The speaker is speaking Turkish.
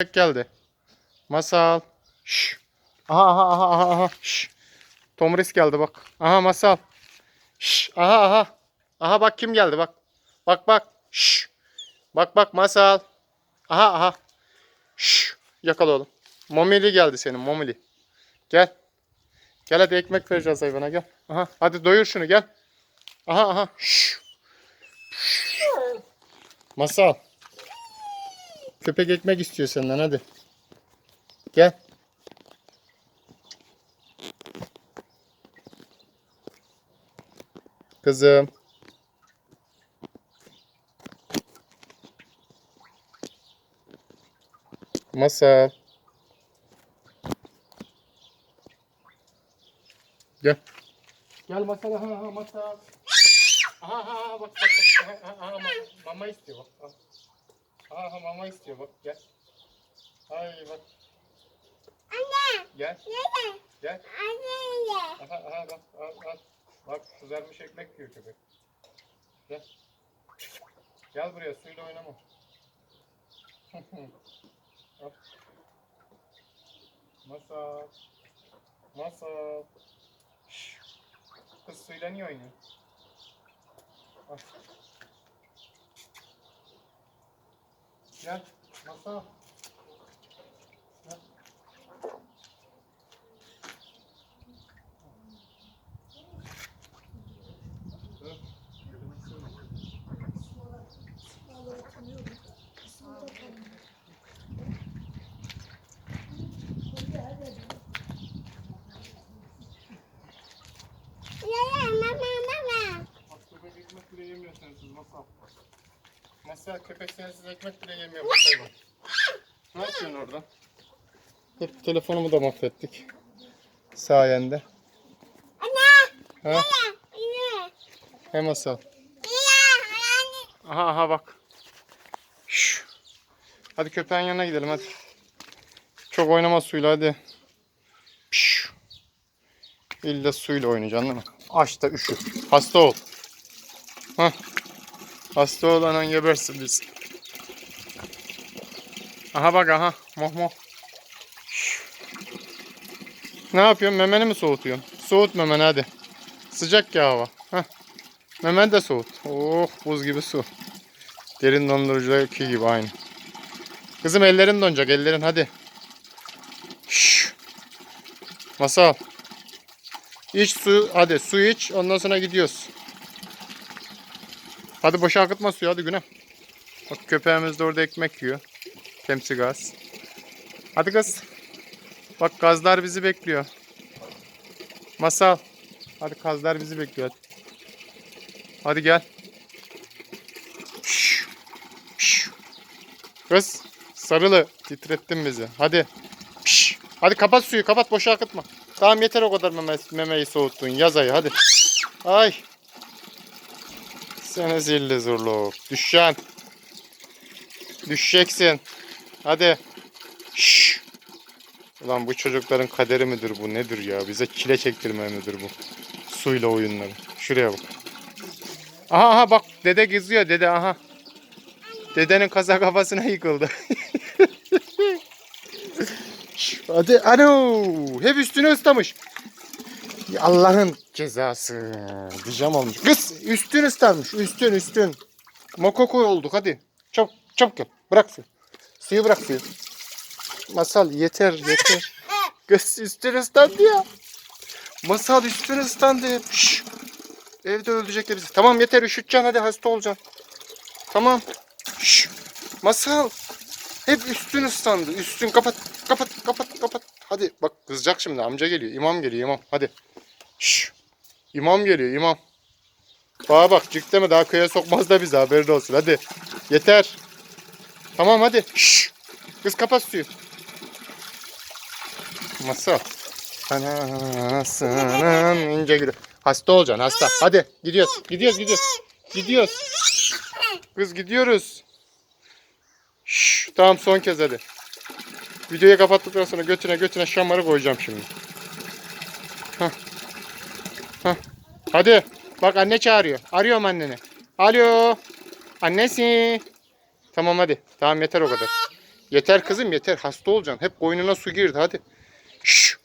Köpek geldi. Masal. Şş. Aha aha aha aha aha. Şş. Tomris geldi bak. Aha masal. Şş. Aha aha. Aha bak kim geldi bak. Bak bak. Şş. Bak bak masal. Aha aha. Şş. Yakala oğlum. Momili geldi senin momili. Gel. Gel hadi ekmek vereceğiz hayvana gel. Aha hadi doyur şunu gel. Aha aha. Şş. Masal. Köpek ekmek istiyor senden hadi. Gel. Kızım. Masal. Gel. Gel masal ha ha masal. Ha ha bak bak aha, ma- mama istiyor bak. Aha mama istiyor bak gel. Ay bak. Anne. Gel. Nene. Gel. Anne. Aha aha bak al al. Bak kızarmış ekmek yiyor köpek. Gel. Gel buraya suyla oynama. Al. Masal. Masal. Şş. Kız suyla niye oynuyor? Al. Gel. Masal. Gel. Mama mama. Bile sensiz Masal köpek sensiz ekmek bile yemiyor bak hayvan. Ne yapıyorsun orada? Hep telefonumu da mahvettik. Sayende. Anne. Ha? Anne. He masal. Aha aha bak. Şş. Hadi köpeğin yanına gidelim hadi. Çok oynama suyla hadi. Şş. İlla suyla oynayacaksın değil mi? Aç da üşü. Hasta ol. Hah. Hasta ol anan gebersin biz. Aha bak aha. Moh moh. Ne yapıyorsun? Memeni mi soğutuyorsun? Soğut memeni hadi. Sıcak ya hava. Hah. Memen de soğut. Oh buz gibi su. Derin dondurucudaki gibi aynı. Kızım ellerin donacak ellerin hadi. Masal. İç su hadi su iç ondan sonra gidiyoruz. Hadi boşa akıtma suyu hadi güne. Bak köpeğimiz de orada ekmek yiyor. Temsi gaz. Hadi kız. Bak gazlar bizi bekliyor. Masal. Hadi gazlar bizi bekliyor hadi. Hadi gel. Kız sarılı titrettin bizi. Hadi. Hadi kapat suyu kapat boşa akıtma. Tamam yeter o kadar meme, memeyi soğuttun. Yaz ayı hadi. Ay. Seni zilli zurluk. Düşeceksin. Düşeceksin. Hadi. Şş. Ulan bu çocukların kaderi midir bu nedir ya? Bize çile çektirme midir bu? Suyla oyunları. Şuraya bak. Aha aha bak dede geziyor dede aha. Dedenin kasa kafasına yıkıldı. Hadi ano hep üstünü ıslamış. Allah'ın cezası. Pijam olmuş. Kız üstün ıslanmış üstün üstün. Mokoko olduk hadi. Çabuk çabuk gel. Bırak suyu. Suyu bırak suyu. Masal yeter yeter. Kız üstün ıslandı ya. Masal üstün ıslandı. Şşş. Evde öldürecekler bizi. Tamam yeter üşüteceksin hadi hasta olacaksın. Tamam. Şş. Masal. Hep üstün ıslandı. Üstün kapat. Kapat kapat kapat. Hadi bak kızacak şimdi amca geliyor. İmam geliyor imam. Hadi. Şş. İmam geliyor imam. Bana bak cık deme daha köye sokmaz da bizi haberin olsun hadi. Yeter. Tamam hadi. Şş. Kız kapat suyu. Masal. Anasının ince gülü. Hasta olacaksın hasta. Hadi gidiyoruz. Gidiyoruz gidiyoruz. Gidiyoruz. Kız gidiyoruz. Şşş, tamam son kez hadi. Videoyu kapattıktan sonra götüne götüne şamarı koyacağım şimdi. Hah. Hah. Hadi. Bak anne çağırıyor. Arıyorum anneni. Alo. Annesi. Tamam hadi. Tamam yeter o kadar. Yeter kızım yeter hasta olacaksın. Hep koynuna su girdi hadi. Şş.